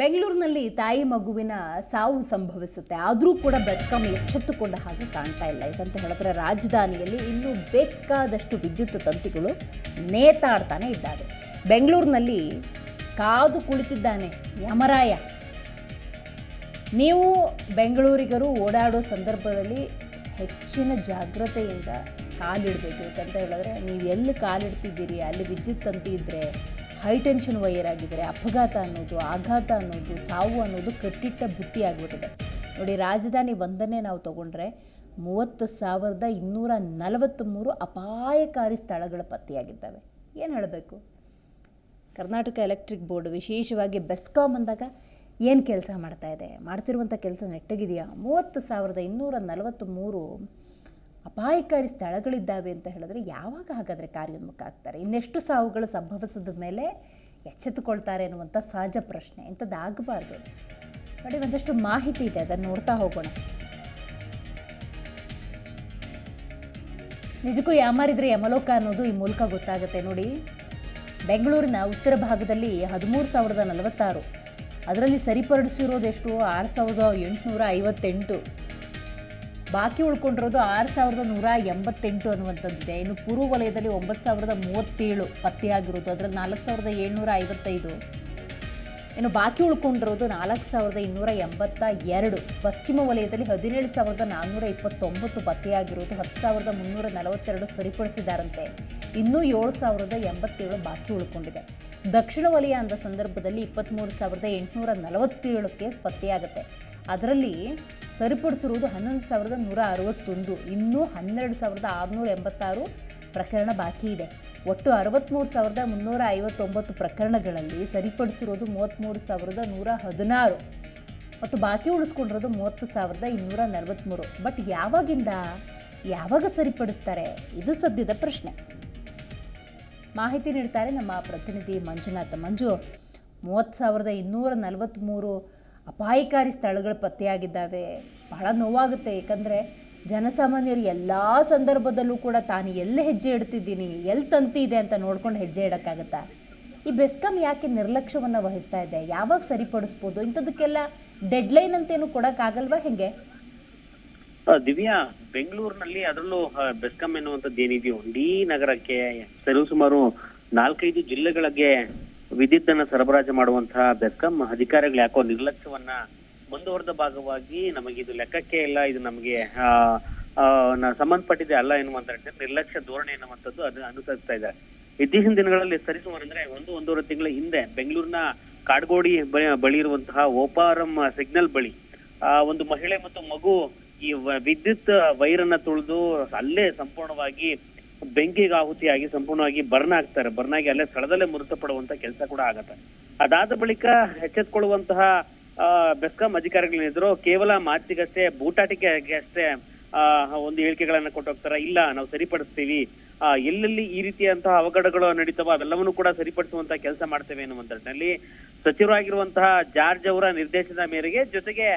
ಬೆಂಗಳೂರಿನಲ್ಲಿ ತಾಯಿ ಮಗುವಿನ ಸಾವು ಸಂಭವಿಸುತ್ತೆ. ಆದರೂ ಕೂಡ ಬೆಸ್ಕಾಂ ಎಚ್ಚೆತ್ತುಕೊಂಡ ಹಾಗೆ ಕಾಣ್ತಾ ಇಲ್ಲ. ಯಾಕಂತ ಹೇಳಿದ್ರೆ ರಾಜಧಾನಿಯಲ್ಲಿ ಇನ್ನೂ ಬೇಕಾದಷ್ಟು ವಿದ್ಯುತ್ ತಂತಿಗಳು ನೇತಾಡ್ತಾನೆ ಇದ್ದಾವೆ ಬೆಂಗಳೂರಿನಲ್ಲಿ ಕಾದು ಕುಳಿತಿದ್ದಾನೆ ಯಮರಾಯ. ನೀವು ಬೆಂಗಳೂರಿಗರು ಓಡಾಡೋ ಸಂದರ್ಭದಲ್ಲಿ ಹೆಚ್ಚಿನ ಜಾಗ್ರತೆಯಿಂದ ಕಾಲಿಡಬೇಕು. ಯಾಕಂತ ಹೇಳಿದ್ರೆ, ನೀವು ಎಲ್ಲಿ ಕಾಲಿಡ್ತಿದ್ದೀರಿ, ಅಲ್ಲಿ ವಿದ್ಯುತ್ ತಂತಿ ಇದ್ದರೆ ಹೈ ಟೆನ್ಷನ್ ವೈರ್ ಆಗಿದ್ದರೆ ಅಪಘಾತ ಅನ್ನೋದು, ಆಘಾತ ಅನ್ನೋದು, ಸಾವು ಅನ್ನೋದು ಕಟ್ಟಿಟ್ಟ ಬುತ್ತಿ ಆಗಿಬಿಟ್ಟಿದೆ. ನೋಡಿ, ರಾಜಧಾನಿ ಒಂದನ್ನೇ ನಾವು ತಗೊಂಡ್ರೆ ಮೂವತ್ತು ಸಾವಿರದ ಇನ್ನೂರ ನಲವತ್ತ್ಮೂರು ಅಪಾಯಕಾರಿ ಸ್ಥಳಗಳು ಪತ್ತೆಯಾಗಿದ್ದಾವೆ. ಏನು ಹೇಳಬೇಕು? ಕರ್ನಾಟಕ ಎಲೆಕ್ಟ್ರಿಕ್ ಬೋರ್ಡ್ ವಿಶೇಷವಾಗಿ ಬೆಸ್ಕಾಮ್ ಅಂದಾಗ ಏನು ಕೆಲಸ ಮಾಡ್ತಾ ಇದೆ? ಮಾಡ್ತಿರುವಂಥ ಕೆಲಸ ನೆಟ್ಟಗಿದೆಯಾ? ಮೂವತ್ತು ಸಾವಿರದ ಇನ್ನೂರ ನಲವತ್ತ್ಮೂರು ಅಪಾಯಕಾರಿ ಸ್ಥಳಗಳಿದ್ದಾವೆ ಅಂತ ಹೇಳಿದ್ರೆ ಯಾವಾಗ ಹಾಗಾದರೆ ಕಾರ್ಯೋನ್ಮುಖ ಆಗ್ತಾರೆ? ಇನ್ನೆಷ್ಟು ಸಾವುಗಳು ಸಂಭವಿಸಿದ ಮೇಲೆ ಎಚ್ಚೆತ್ತುಕೊಳ್ತಾರೆ ಅನ್ನುವಂಥ ಸಹಜ ಪ್ರಶ್ನೆ. ಇಂಥದ್ದಾಗಬಾರ್ದು ನೋಡಿ, ಒಂದಷ್ಟು ಮಾಹಿತಿ ಇದೆ, ಅದನ್ನು ನೋಡ್ತಾ ಹೋಗೋಣ. ನಿಜಕ್ಕೂ ಯಾಮಾರಿದ್ರೆ ಯಮಲೋಕ ಅನ್ನೋದು ಈ ಮೂಲಕ ಗೊತ್ತಾಗುತ್ತೆ ನೋಡಿ. ಬೆಂಗಳೂರಿನ ಉತ್ತರ ಭಾಗದಲ್ಲಿ ಹದಿಮೂರು ಸಾವಿರದ ನಲವತ್ತಾರು. ಅದರಲ್ಲಿ ಸರಿಪಡಿಸಿರೋದೆಷ್ಟು? ಆರು ಸಾವಿರದ ಎಂಟುನೂರ ಐವತ್ತೆಂಟು. ಬಾಕಿ ಉಳ್ಕೊಂಡಿರೋದು ಆರು ಸಾವಿರದ ನೂರ ಎಂಬತ್ತೆಂಟು ಅನ್ನುವಂಥದ್ದಿದೆ. ಇನ್ನು ಪೂರ್ವ ವಲಯದಲ್ಲಿ ಒಂಬತ್ತು ಸಾವಿರದ ಮೂವತ್ತೇಳು ಪತ್ತೆಯಾಗಿರೋದು, ಅದರಲ್ಲಿ ನಾಲ್ಕು ಸಾವಿರದ ಏಳ್ನೂರ ಐವತ್ತೈದು. ಇನ್ನು ಬಾಕಿ ಉಳ್ಕೊಂಡಿರೋದು ನಾಲ್ಕು ಸಾವಿರದ ಇನ್ನೂರ ಎಂಬತ್ತ ಎರಡು. ಪಶ್ಚಿಮ ವಲಯದಲ್ಲಿ ಹದಿನೇಳು ಸಾವಿರದ ನಾನ್ನೂರ ಇಪ್ಪತ್ತೊಂಬತ್ತು ಪತ್ತೆಯಾಗಿರೋದು, ಹತ್ತು ಸಾವಿರದ ಮುನ್ನೂರ ನಲವತ್ತೆರಡು ಸರಿಪಡಿಸಿದಾರಂತೆ. ಇನ್ನೂ ಏಳು ಸಾವಿರದ ಎಂಬತ್ತೇಳು ಬಾಕಿ ಉಳ್ಕೊಂಡಿದೆ. ದಕ್ಷಿಣ ವಲಯ ಅಂದ ಸಂದರ್ಭದಲ್ಲಿ ಇಪ್ಪತ್ತ್ಮೂರು ಸಾವಿರದ ಎಂಟುನೂರ ನಲವತ್ತೇಳು ಕೇಸ್ ಪತ್ತೆಯಾಗುತ್ತೆ. ಅದರಲ್ಲಿ ಸರಿಪಡಿಸಿರುವುದು ಹನ್ನೊಂದು ಸಾವಿರದ ನೂರ ಅರವತ್ತೊಂದು. ಇನ್ನೂ ಹನ್ನೆರಡು ಸಾವಿರದ ಆರುನೂರ ಎಂಬತ್ತಾರು ಪ್ರಕರಣ ಬಾಕಿ ಇದೆ. ಒಟ್ಟು ಅರವತ್ತ್ಮೂರು ಸಾವಿರದ ಮುನ್ನೂರ ಐವತ್ತೊಂಬತ್ತು ಪ್ರಕರಣಗಳಲ್ಲಿ ಸರಿಪಡಿಸಿರೋದು ಮೂವತ್ತ್ಮೂರು ಸಾವಿರದ ನೂರ ಹದಿನಾರು. ಮತ್ತು ಬಾಕಿ ಉಳಿಸ್ಕೊಂಡಿರೋದು ಮೂವತ್ತು ಸಾವಿರದ ಇನ್ನೂರ ನಲವತ್ತ್ಮೂರು ಬಟ್ ಯಾವಾಗಿಂದ ಯಾವಾಗ ಸರಿಪಡಿಸ್ತಾರೆ? ಇದು ಸದ್ಯದ ಪ್ರಶ್ನೆ. ಮಾಹಿತಿ ನೀಡ್ತಾರೆ ನಮ್ಮ ಪ್ರತಿನಿಧಿ ಮಂಜುನಾಥ. ಮಂಜು, ಮೂವತ್ತು ಸಾವಿರದ ಇನ್ನೂರ ನಲವತ್ತ್ಮೂರು ಅಪಾಯಕಾರಿ ಸ್ಥಳಗಳು ಪತ್ತೆಯಾಗಿದ್ದಾವೆ. ಬಹಳ ನೋವಾಗುತ್ತೆ. ಏಕೆಂದರೆ ಜನಸಾಮಾನ್ಯರು ಎಲ್ಲ ಸಂದರ್ಭದಲ್ಲೂ ಕೂಡ ತಾನು ಎಲ್ಲಿ ಹೆಜ್ಜೆ ಇಡ್ತಿದ್ದೀನಿ, ಎಲ್ಲಿ ತಂತಿ ಇದೆ ಅಂತ ನೋಡ್ಕೊಂಡು ಹೆಜ್ಜೆ ಇಡೋಕ್ಕಾಗತ್ತಾ? ಈ ಬೆಸ್ಕಾಂ ಯಾಕೆ ನಿರ್ಲಕ್ಷ್ಯವನ್ನು ವಹಿಸ್ತಾ ಇದೆ? ಯಾವಾಗ ಸರಿಪಡಿಸ್ಬೋದು? ಇಂಥದಕ್ಕೆಲ್ಲ ಡೆಡ್ಲೈನ್ ಅಂತೇನು ಕೊಡೋಕ್ಕಾಗಲ್ವಾ ಹೆಂಗೆ? ದಿವ್ಯಾ, ಬೆಂಗಳೂರಿನಲ್ಲಿ ಅದರಲ್ಲೂ ಬೆಸ್ಕಾಂ ಎನ್ನುವಂಥದ್ದು ಏನಿದೆಯೋ ಇಡೀ ನಗರಕ್ಕೆ ಸರಿಸುಮಾರು ನಾಲ್ಕೈದು ಜಿಲ್ಲೆಗಳಿಗೆ ವಿದ್ಯುತ್ ಅನ್ನ ಸರಬರಾಜು ಮಾಡುವಂತಹ ಬೆಸ್ಕಾಂ ಅಧಿಕಾರಿಗಳು ಯಾಕೋ ನಿರ್ಲಕ್ಷ್ಯವನ್ನ ಮುಂದುವರೆದ ಭಾಗವಾಗಿ ನಮಗೆ ಇದು ಲೆಕ್ಕಕ್ಕೆ ಇಲ್ಲ, ಇದು ನಮಗೆ ಸಂಬಂಧಪಟ್ಟಿದೆ ಅಲ್ಲ ಎನ್ನುವಂತ ನಿರ್ಲಕ್ಷ್ಯ ಧೋರಣೆ ಎನ್ನುವಂಥದ್ದು ಅದು ಅನುಸರಿಸ್ತಾ ಇದೆ ಇತ್ತೀಚಿನ ದಿನಗಳಲ್ಲಿ ಸರಿಸುಮಾರು ಅಂದ್ರೆ ಒಂದು ಒಂದೂವರೆ ತಿಂಗಳ ಹಿಂದೆ ಬೆಂಗಳೂರಿನ ಕಾಡ್ಗೋಡಿ ಬಳಿ ಇರುವಂತಹ ಓಪಾರಂ ಸಿಗ್ನಲ್ ಬಳಿ, ಆ, ಒಂದು ಮಹಿಳೆ ಮತ್ತು ಮಗು ಈ ವಿದ್ಯುತ್ ವೈರನ್ನ ತುಳಿದು ಅಲ್ಲೇ ಸಂಪೂರ್ಣವಾಗಿ ಬೆಂಕಿಗೆ ಆಹುತಿಯಾಗಿ ಸಂಪೂರ್ಣವಾಗಿ ಬರ್ನ್ ಆಗ್ತಾರೆ. ಬರ್ನ್ ಆಗಿ ಅಲ್ಲೇ ಸ್ಥಳದಲ್ಲೇ ಮೃತಪಡುವಂತ ಕೆಲಸ ಕೂಡ ಆಗತ್ತೆ. ಅದಾದ ಬಳಿಕ ಎಚ್ಚೆತ್ಕೊಳ್ಳುವಂತಹ ಬೆಸ್ಕಾಂ ಅಧಿಕಾರಿಗಳೇನಿದ್ರು ಕೇವಲ ಮಾತಿಗಷ್ಟೇ ಬೂಟಾಟಿಕೆ ಅಷ್ಟೇ ಒಂದು ಹೇಳಿಕೆಗಳನ್ನ ಕೊಟ್ಟೋಗ್ತಾರ ಇಲ್ಲ, ನಾವು ಸರಿಪಡಿಸ್ತೀವಿ. ಎಲ್ಲೆಲ್ಲಿ ಈ ರೀತಿಯಂತಹ ಅವಘಡಗಳು ನಡೀತಾವೋ ಅವೆಲ್ಲವನ್ನೂ ಕೂಡ ಸರಿಪಡಿಸುವಂತ ಕೆಲಸ ಮಾಡ್ತೇವೆ ಎನ್ನುವಂತ ನಿಟ್ಟಿನಲ್ಲಿ ಸಚಿವರಾಗಿರುವಂತಹ ಜಾರ್ಜ್ ಅವರ ನಿರ್ದೇಶನದ ಮೇರೆಗೆ ಜೊತೆಗೆ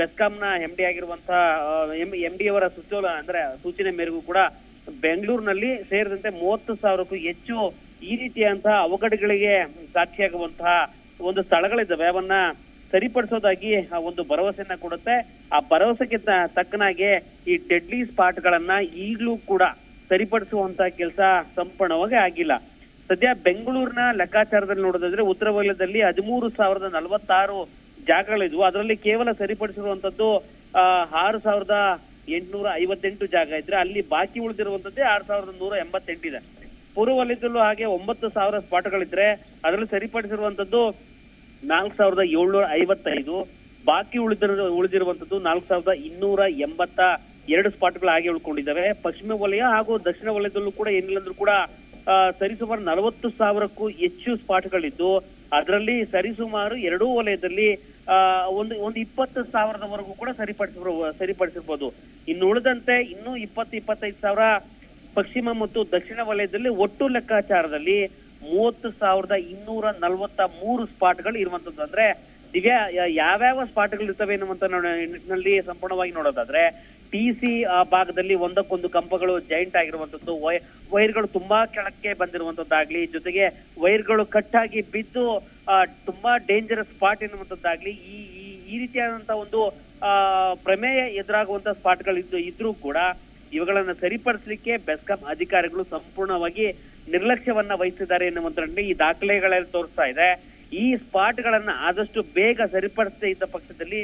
ಬೆಸ್ಕಾಂನ ಎಂ ಡಿ ಆಗಿರುವಂತಹ ಎಂ ಡಿ ಅವರ ಸುತ್ತೋಲ ಅಂದ್ರೆ ಸೂಚನೆ ಮೇರೆಗೂ ಕೂಡ ಬೆಂಗಳೂರಿನಲ್ಲಿ ಸೇರಿದಂತೆ ಮೂವತ್ತು ಸಾವಿರಕ್ಕೂ ಹೆಚ್ಚು ಈ ರೀತಿಯಂತಹ ಅವಘಡಗಳಿಗೆ ಸಾಕ್ಷಿಯಾಗುವಂತಹ ಒಂದು ಸ್ಥಳಗಳಿದ್ದಾವೆ. ಅವನ್ನ ಸರಿಪಡಿಸೋದಾಗಿ ಒಂದು ಭರವಸೆಯನ್ನ ಕೊಡುತ್ತೆ. ಆ ಭರವಸೆಗೆ ತಕ್ಕನಾಗೆ ಈ ಡೆಡ್ಲಿ ಸ್ಪಾಟ್ ಗಳನ್ನ ಈಗಲೂ ಕೂಡ ಸರಿಪಡಿಸುವಂತ ಕೆಲಸ ಸಂಪೂರ್ಣವಾಗಿ ಆಗಿಲ್ಲ. ಸದ್ಯ ಬೆಂಗಳೂರಿನ ಲೆಕ್ಕಾಚಾರದಲ್ಲಿ ನೋಡೋದಾದ್ರೆ ಉತ್ತರ ವಲಯದಲ್ಲಿ ಹದಿಮೂರು ಸಾವಿರದ ನಲವತ್ತಾರು ಜಾಗಗಳಿದ್ವು. ಅದರಲ್ಲಿ ಕೇವಲ ಸರಿಪಡಿಸಿರುವಂತದ್ದು ಆರು ಸಾವಿರದ ಎಂಟುನೂರ ಐವತ್ತೆಂಟು ಜಾಗ ಇದ್ರೆ ಅಲ್ಲಿ ಬಾಕಿ ಉಳಿದಿರುವಂತದ್ದೇ ಆರ್ ಸಾವಿರದ ನೂರ ಎಂಬತ್ತೆಂಟಿದೆ ಪೂರ್ವ ವಲಯದಲ್ಲೂ ಹಾಗೆ ಒಂಬತ್ತು ಸಾವಿರ ಸ್ಪಾಟ್ಗಳಿದ್ರೆ ಅದರಲ್ಲಿ ಸರಿಪಡಿಸಿರುವಂತದ್ದು ನಾಲ್ಕು ಸಾವಿರದ ಏಳ್ನೂರ ಐವತ್ತೈದು ಬಾಕಿ ಉಳಿದಿರೋ, ಉಳಿದಿರುವಂತದ್ದು ನಾಲ್ಕು ಸಾವಿರದ ಇನ್ನೂರ ಎಂಬತ್ತ ಎರಡು ಸ್ಪಾಟ್ಗಳು ಹಾಗೆ ಉಳ್ಕೊಂಡಿದ್ದಾವೆ. ಪಶ್ಚಿಮ ವಲಯ ಹಾಗೂ ದಕ್ಷಿಣ ವಲಯದಲ್ಲೂ ಕೂಡ ಏನಿಲ್ಲ ಅಂದ್ರೂ ಕೂಡ ಸರಿಸುಮಾರು ನಲವತ್ತು ಸಾವಿರಕ್ಕೂ ಹೆಚ್ಚು ಸ್ಪಾಟ್ಗಳಿದ್ದು ಅದರಲ್ಲಿ ಸರಿಸುಮಾರು ಎರಡೂ ವಲಯದಲ್ಲಿ ಒಂದು ಒಂದು ಇಪ್ಪತ್ತು ಸಾವಿರದವರೆಗೂ ಕೂಡ ಸರಿಪಡಿಸಿರೋ ಸರಿಪಡಿಸಿರ್ಬೋದು. ಇನ್ನು ಉಳಿದಂತೆ ಇನ್ನೂ ಇಪ್ಪತ್ತು, ಇಪ್ಪತ್ತೈದು ಸಾವಿರ ಪಶ್ಚಿಮ ಮತ್ತು ದಕ್ಷಿಣ ವಲಯದಲ್ಲಿ ಒಟ್ಟು ಲೆಕ್ಕಾಚಾರದಲ್ಲಿ ಮೂವತ್ತು ಸಾವಿರದ ಇನ್ನೂರ ನಲವತ್ತ ಮೂರು ಸ್ಪಾಟ್ಗಳು ಇರುವಂತದ್ದು ಅಂದ್ರೆ ಯ- ಯಾವ್ಯಾವ ಸ್ಪಾಟ್ಗಳು ಇರ್ತವೆ ಎನ್ನುವಂತ ನಿಟ್ಟಿನಲ್ಲಿ ಸಂಪೂರ್ಣವಾಗಿ ನೋಡೋದಾದ್ರೆ ಟಿ ಸಿ ಭಾಗದಲ್ಲಿ ಒಂದಕ್ಕೊಂದು ಕಂಬಗಳು ಜಾಯಿಂಟ್ ಆಗಿರುವಂತದ್ದು ವೈರ್ಗಳು ತುಂಬಾ ಕೆಳಕ್ಕೆ ಬಂದಿರುವಂತದ್ದಾಗ್ಲಿ ಜೊತೆಗೆ ವೈರ್ಗಳು ಆಗಿ ಬಿದ್ದು ತುಂಬಾ ಡೇಂಜರಸ್ ಸ್ಪಾಟ್ ಎನ್ನುವಂತದ್ದಾಗ್ಲಿ ಈ ಈ- ರೀತಿಯಾದಂತ ಒಂದು ಪ್ರಮೇಯ ಎದುರಾಗುವಂತ ಸ್ಪಾಟ್ಗಳು ಇದ್ದು ಇದ್ರೂ ಕೂಡ ಇವುಗಳನ್ನ ಸರಿಪಡಿಸಲಿಕ್ಕೆ ಬೆಸ್ಕಾಂ ಅಧಿಕಾರಿಗಳು ಸಂಪೂರ್ಣವಾಗಿ ನಿರ್ಲಕ್ಷ್ಯವನ್ನ ವಹಿಸಿದ್ದಾರೆ ಎನ್ನುವಂತ ಈ ದಾಖಲೆಗಳಲ್ಲಿ ತೋರಿಸ್ತಾ ಇದೆ. ಈ ಸ್ಪಾಟ್ಗಳನ್ನ ಆದಷ್ಟು ಬೇಗ ಸರಿಪಡಿಸದೇ ಇದ್ದ ಪಕ್ಷದಲ್ಲಿ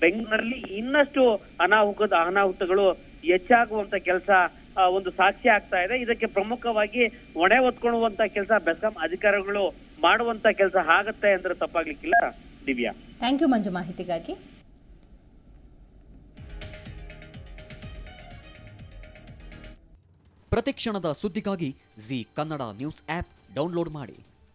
ಬೆಂಗಳೂರಲ್ಲಿ ಇನ್ನಷ್ಟು ಅನಾಹುತದ ಅನಾಹುತಗಳು ಹೆಚ್ಚಾಗುವಂತ ಕೆಲಸ ಒಂದು ಸಾಕ್ಷಿ ಆಗ್ತಾ ಇದೆ. ಇದಕ್ಕೆ ಪ್ರಮುಖವಾಗಿ ಹೊಣೆ ಹೊತ್ಕೊಳ್ಳುವಂತ ಕೆಲಸ ಬೆಸ್ಕಾಂ ಅಧಿಕಾರಿಗಳು ಮಾಡುವಂತ ಕೆಲಸ ಆಗತ್ತೆ ಅಂದ್ರೆ ತಪ್ಪಾಗ್ಲಿಕ್ಕಿಲ್ಲ. ದಿವ್ಯಾ. ಥ್ಯಾಂಕ್ ಯು ಮಂಜು ಮಾಹಿತಿಗಾಗಿ. ಪ್ರತಿಕ್ಷಣದ ಸುದ್ದಿಗಾಗಿ Zee Kannada news app download ಮಾಡಿ.